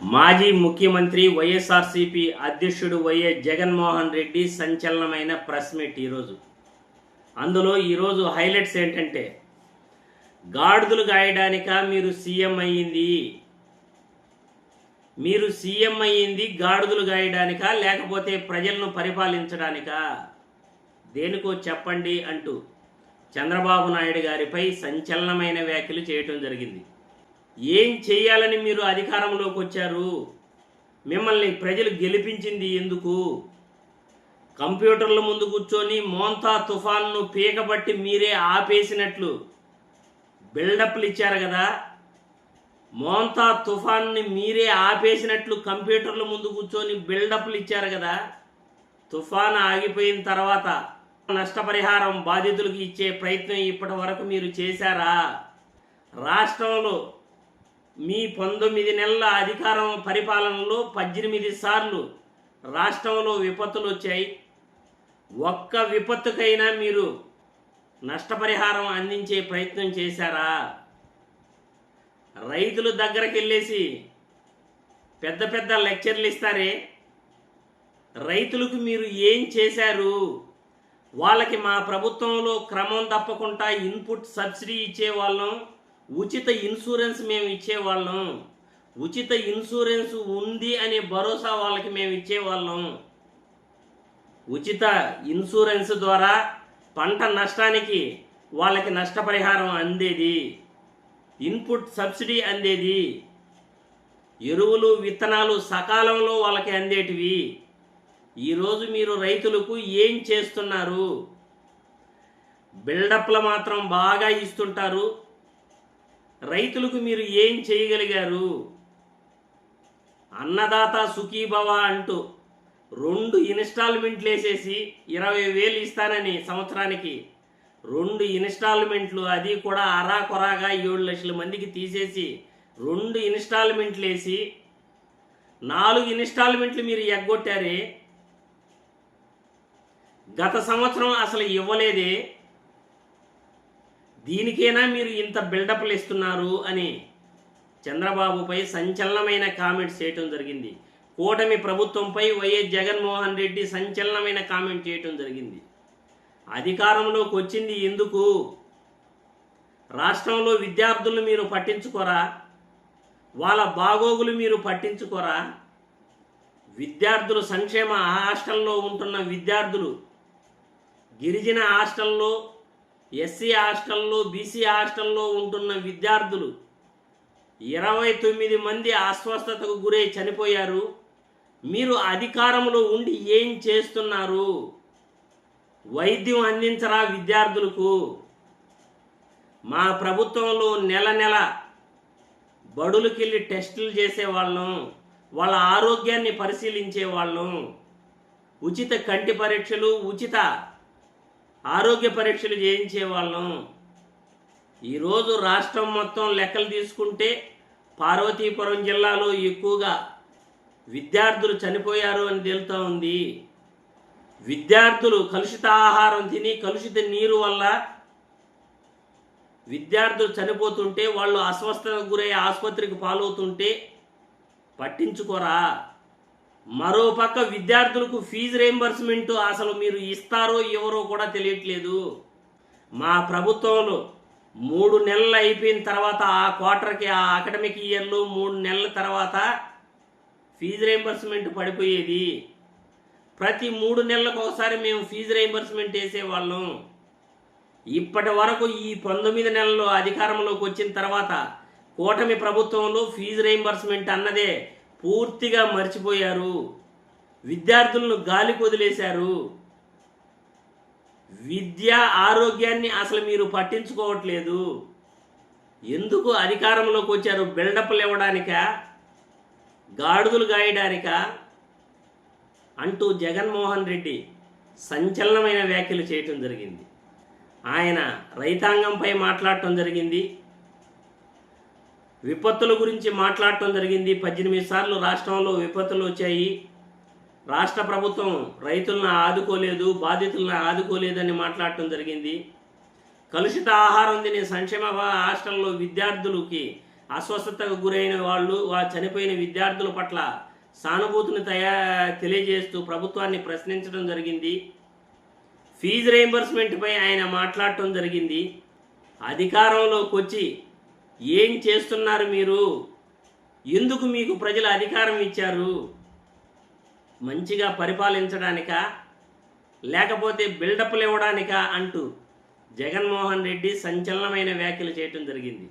మాజీ ముఖ్యమంత్రి వైఎస్ఆర్సీపీ అధ్యక్షుడు వైఎస్ జగన్మోహన్ రెడ్డి సంచలనమైన ప్రెస్ మీట్ ఈరోజు. అందులో ఈరోజు హైలైట్స్ ఏంటంటే గాడిదలు గాయడానిక మీరు సీఎం అయ్యింది? మీరు సీఎం అయ్యింది గాడిదలు గాయడానిక? లేకపోతే ప్రజలను పరిపాలించడానికా? దేనికో చెప్పండి అంటూ చంద్రబాబు నాయుడు గారిపై సంచలనమైన వ్యాఖ్యలు చేయటం జరిగింది. ఏం చేయాలని మీరు అధికారంలోకి వచ్చారు? మిమ్మల్ని ప్రజలు గెలిపించింది ఎందుకు? కంప్యూటర్ల ముందు కూర్చొని మోంతా తుఫాన్ను పీకబట్టి మీరే ఆపేసినట్లు బిల్డప్లు ఇచ్చారు కదా? మోంతా తుఫాన్ని మీరే ఆపేసినట్లు కంప్యూటర్ల ముందు కూర్చొని బిల్డప్లు ఇచ్చారు కదా? తుఫాన్ ఆగిపోయిన తర్వాత నష్టపరిహారం బాధితులకు ఇచ్చే ప్రయత్నం ఇప్పటి వరకు మీరు చేశారా? రాష్ట్రంలో మీ పంతొమ్మిది నెలల అధికారం పరిపాలనలో పద్దెనిమిది సార్లు రాష్ట్రంలో విపత్తులు వచ్చాయి. ఒక్క విపత్తుకైనా మీరు నష్టపరిహారం అందించే ప్రయత్నం చేశారా? రైతుల దగ్గరికి వెళ్ళేసి పెద్ద పెద్ద లెక్చర్లు ఇస్తారే? రైతులకు మీరు ఏం చేశారు? వాళ్ళకి మా ప్రభుత్వంలో క్రమం తప్పకుండా ఇన్పుట్ సబ్సిడీ ఇచ్చేవాళ్ళం. ఉచిత ఇన్సూరెన్స్ మేము ఇచ్చేవాళ్ళం. ఉచిత ఇన్సూరెన్స్ ఉంది అనే భరోసా వాళ్ళకి మేము ఇచ్చేవాళ్ళం. ఉచిత ఇన్సూరెన్స్ ద్వారా పంట నష్టానికి వాళ్ళకి నష్టపరిహారం అందేది. ఇన్పుట్ సబ్సిడీ అందేది. ఎరువులు విత్తనాలు సకాలంలో వాళ్ళకి అందేటివి. ఈరోజు మీరు రైతులకు ఏం చేస్తున్నారు? బిల్డప్లు మాత్రం బాగా ఇస్తుంటారు. రైతులకు మీరు ఏం చేయగలిగారు? అన్నదాత సుఖీభవ అంటూ రెండు ఇన్స్టాల్మెంట్లు వేసేసి ఇరవై వేలు ఇస్తానని సంవత్సరానికి. రెండు ఇన్స్టాల్మెంట్లు అది కూడా అరా కొరాగా ఏడు లక్షల మందికి తీసేసి రెండు ఇన్స్టాల్మెంట్లు వేసి నాలుగు ఇన్స్టాల్మెంట్లు మీరు ఎగ్గొట్టారే? గత సంవత్సరం అసలు ఇవ్వలేదే. దీనికైనా మీరు ఇంత బిల్డప్లు ఇస్తున్నారు అని చంద్రబాబుపై సంచలనమైన కామెంట్స్ చేయటం జరిగింది. కూటమి ప్రభుత్వంపై వైఎస్ జగన్మోహన్ రెడ్డి సంచలనమైన కామెంట్ చేయటం జరిగింది. అధికారంలోకి వచ్చింది ఎందుకు? రాష్ట్రంలో విద్యార్థులను మీరు పట్టించుకోరా? వాళ్ళ బాగోగులు మీరు పట్టించుకోరా? విద్యార్థులు సంక్షేమ హాస్టల్లో ఉంటున్న విద్యార్థులు గిరిజన హాస్టల్లో ఎస్సీ హాస్టల్లో బీసీ హాస్టల్లో ఉంటున్న విద్యార్థులు ఇరవై తొమ్మిది మంది అస్వస్థతకు గురై చనిపోయారు. మీరు అధికారంలో ఉండి ఏం చేస్తున్నారు? వైద్యం అందించరా విద్యార్థులకు? మా ప్రభుత్వంలో నెల నెల బడులకెళ్ళి టెస్టులు చేసేవాళ్ళం. వాళ్ళ ఆరోగ్యాన్ని పరిశీలించే వాళ్ళం ఉచిత కంటి పరీక్షలు ఉచిత ఆరోగ్య పరీక్షలు చేయించే వాళ్ళం ఈరోజు రాష్ట్రం మొత్తం లెక్కలు తీసుకుంటే పార్వతీపురం జిల్లాలో ఎక్కువగా విద్యార్థులు చనిపోయారు అని తేలుతూ ఉంది. విద్యార్థులు కలుషిత ఆహారం తిని కలుషిత నీరు వల్ల విద్యార్థులు చనిపోతుంటే వాళ్ళు అస్వస్థతకు గురై ఆసుపత్రికి పాలవుతుంటే పట్టించుకోరా? మరో పక్క విద్యార్థులకు ఫీజు రీంబర్స్మెంట్ అసలు మీరు ఇస్తారో ఎవరో కూడా తెలియట్లేదు. మా ప్రభుత్వంలో మూడు నెలలు అయిపోయిన తర్వాత ఆ క్వార్టర్కి ఆ అకాడమిక్ ఇయర్లో మూడు నెలల తర్వాత ఫీజు రీంబర్స్మెంట్ పడిపోయేది. ప్రతి మూడు నెలలకు ఒకసారి మేము ఫీజు రీంబర్స్మెంట్ వేసేవాళ్ళం. ఇప్పటి వరకు ఈ పంతొమ్మిది నెలలు అధికారంలోకి వచ్చిన తర్వాత కూటమి ప్రభుత్వంలో ఫీజు రీంబర్స్మెంట్ అన్నదే పూర్తిగా మర్చిపోయారు. విద్యార్థులను గాలికి వదిలేశారు. విద్య ఆరోగ్యాన్ని అసలు మీరు పట్టించుకోవట్లేదు. ఎందుకు అధికారంలోకి వచ్చారు? బిల్డప్లు ఇవ్వడానికా గాడుదలు గాయడానికా? అంటూ జగన్మోహన్ రెడ్డి సంచలనమైన వ్యాఖ్యలు చేయటం జరిగింది. ఆయన రైతాంగంపై మాట్లాడటం జరిగింది. విపత్తుల గురించి మాట్లాడటం జరిగింది. పద్దెనిమిది సార్లు రాష్ట్రంలో విపత్తులు వచ్చాయి. రాష్ట్ర ప్రభుత్వం రైతులను ఆదుకోలేదు బాధితులను ఆదుకోలేదని మాట్లాడటం జరిగింది. కలుషిత ఆహారం తినే సంక్షేమ హాస్టల్లో విద్యార్థులకి అస్వస్థతకు గురైన వాళ్ళు వా చనిపోయిన విద్యార్థుల పట్ల సానుభూతిని తయా తెలియజేస్తూ ప్రభుత్వాన్ని ప్రశ్నించడం జరిగింది. ఫీజు రీయింబర్స్మెంట్పై ఆయన మాట్లాడటం జరిగింది. అధికారంలోకి వచ్చి ఏం చేస్తున్నారు మీరు? ఎందుకు మీకు ప్రజలు అధికారం ఇచ్చారు? మంచిగా పరిపాలించడానికా? లేకపోతే బిల్డప్లు ఇవ్వడానికా? అంటూ జగన్మోహన్ రెడ్డి సంచలనమైన వ్యాఖ్యలు చేయటం జరిగింది.